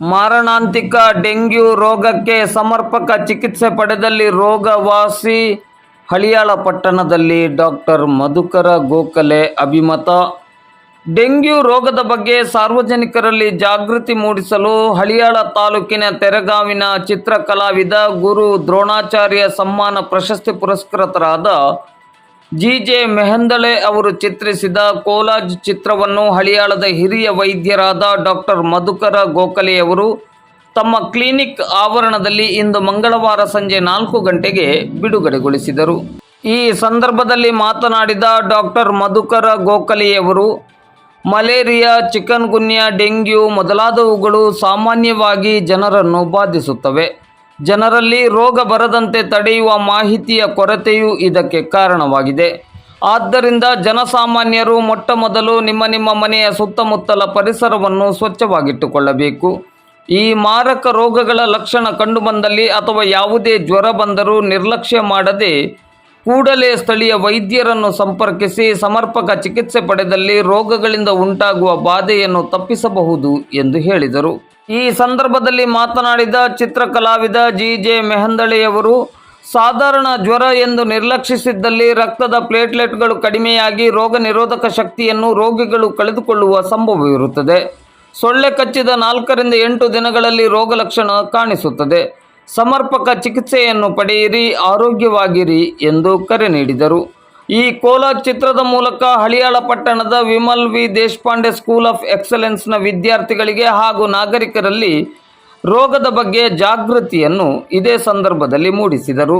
ಮಾರಣಾಂತಿಕ ಡೆಂಗ್ಯೂ ರೋಗಕ್ಕೆ ಸಮರ್ಪಕ ಚಿಕಿತ್ಸೆ ಪಡೆದಲ್ಲಿ ರೋಗವಾಸಿ ಹಳಿಯಾಳ ಪಟ್ಟಣದಲ್ಲಿ ಡಾಕ್ಟರ್ ಮಧುಕರ ಗೋಖಲೆ ಅಭಿಮತ. ಡೆಂಗ್ಯೂ ರೋಗದ ಬಗ್ಗೆ ಸಾರ್ವಜನಿಕರಲ್ಲಿ ಜಾಗೃತಿ ಮೂಡಿಸಲು ಹಳಿಯಾಳ ತಾಲೂಕಿನ ತೆರಗಾವಿನ ಚಿತ್ರಕಲಾವಿದ ಗುರು ದ್ರೋಣಾಚಾರ್ಯ ಸಮ್ಮಾನ ಪ್ರಶಸ್ತಿ ಪುರಸ್ಕೃತರಾದ ಜಿ ಜೆ ಮೆಹಂದಳೆ ಅವರು ಚಿತ್ರಿಸಿದ ಕೋಲಾಜ್ ಚಿತ್ರವನ್ನು ಹಳಿಯಾಳದ ಹಿರಿಯ ವೈದ್ಯರಾದ ಡಾಕ್ಟರ್ ಮಧುಕರ ಗೋಖಲೆಯವರು ತಮ್ಮ ಕ್ಲಿನಿಕ್ ಆವರಣದಲ್ಲಿ ಇಂದು ಮಂಗಳವಾರ ಸಂಜೆ ನಾಲ್ಕು ಗಂಟೆಗೆ ಬಿಡುಗಡೆಗೊಳಿಸಿದರು. ಈ ಸಂದರ್ಭದಲ್ಲಿ ಮಾತನಾಡಿದ ಡಾಕ್ಟರ್ ಮಧುಕರ ಗೋಖಲೆಯವರು ಮಲೇರಿಯಾ, ಚಿಕನ್ಗುನ್ಯಾ, ಡೆಂಗ್ಯೂ ಮೊದಲಾದವುಗಳು ಸಾಮಾನ್ಯವಾಗಿ ಜನರನ್ನು ಬಾಧಿಸುತ್ತವೆ. ಜನರಲ್ಲಿ ರೋಗ ಬರದಂತೆ ತಡೆಯುವ ಮಾಹಿತಿಯ ಕೊರತೆಯೂ ಇದಕ್ಕೆ ಕಾರಣವಾಗಿದೆ. ಆದ್ದರಿಂದ ಜನಸಾಮಾನ್ಯರು ಮೊಟ್ಟ ಮೊದಲು ನಿಮ್ಮ ನಿಮ್ಮ ಮನೆಯ ಸುತ್ತಮುತ್ತಲ ಪರಿಸರವನ್ನು ಸ್ವಚ್ಛವಾಗಿಟ್ಟುಕೊಳ್ಳಬೇಕು. ಈ ಮಾರಕ ರೋಗಗಳ ಲಕ್ಷಣ ಕಂಡುಬಂದಲ್ಲಿ ಅಥವಾ ಯಾವುದೇ ಜ್ವರ ಬಂದರೂ ನಿರ್ಲಕ್ಷ್ಯ ಮಾಡದೆ ಕೂಡಲೇ ಸ್ಥಳೀಯ ವೈದ್ಯರನ್ನು ಸಂಪರ್ಕಿಸಿ ಸಮರ್ಪಕ ಚಿಕಿತ್ಸೆ ಪಡೆದಲ್ಲಿ ರೋಗಗಳಿಂದ ಉಂಟಾಗುವ ಬಾಧೆಯನ್ನು ತಪ್ಪಿಸಬಹುದು ಎಂದು ಹೇಳಿದರು. ಈ ಸಂದರ್ಭದಲ್ಲಿ ಮಾತನಾಡಿದ ಚಿತ್ರಕಲಾವಿದ ಜಿ ಜೆ ಮೆಹಂದಳೆಯವರು, ಸಾಧಾರಣ ಜ್ವರ ಎಂದು ನಿರ್ಲಕ್ಷಿಸಿದ್ದಲ್ಲಿ ರಕ್ತದ ಪ್ಲೇಟ್ಲೆಟ್ಗಳು ಕಡಿಮೆಯಾಗಿ ರೋಗ ನಿರೋಧಕ ಶಕ್ತಿಯನ್ನು ರೋಗಿಗಳು ಕಳೆದುಕೊಳ್ಳುವ ಸಂಭವವಿರುತ್ತದೆ ಸೊಳ್ಳೆ ಕಚ್ಚಿದ ನಾಲ್ಕರಿಂದ ಎಂಟು ದಿನಗಳಲ್ಲಿ ರೋಗ ಲಕ್ಷಣ ಕಾಣಿಸುತ್ತದೆ. ಸಮರ್ಪಕ ಚಿಕಿತ್ಸೆಯನ್ನು ಪಡೆಯಿರಿ, ಆರೋಗ್ಯವಾಗಿರಿ ಎಂದು ಕರೆ ನೀಡಿದರು. ಈ ಕೋಲಾರ್ ಚಿತ್ರದ ಮೂಲಕ ಹಳಿಯಾಳ ಪಟ್ಟಣದ Vimal V. Deshpande school of ಎಕ್ಸಲೆನ್ಸ್ನ ವಿದ್ಯಾರ್ಥಿಗಳಿಗೆ ಹಾಗೂ ನಾಗರಿಕರಲ್ಲಿ ರೋಗದ ಬಗ್ಗೆ ಜಾಗೃತಿಯನ್ನು ಇದೇ ಸಂದರ್ಭದಲ್ಲಿ ಮೂಡಿಸಿದರು.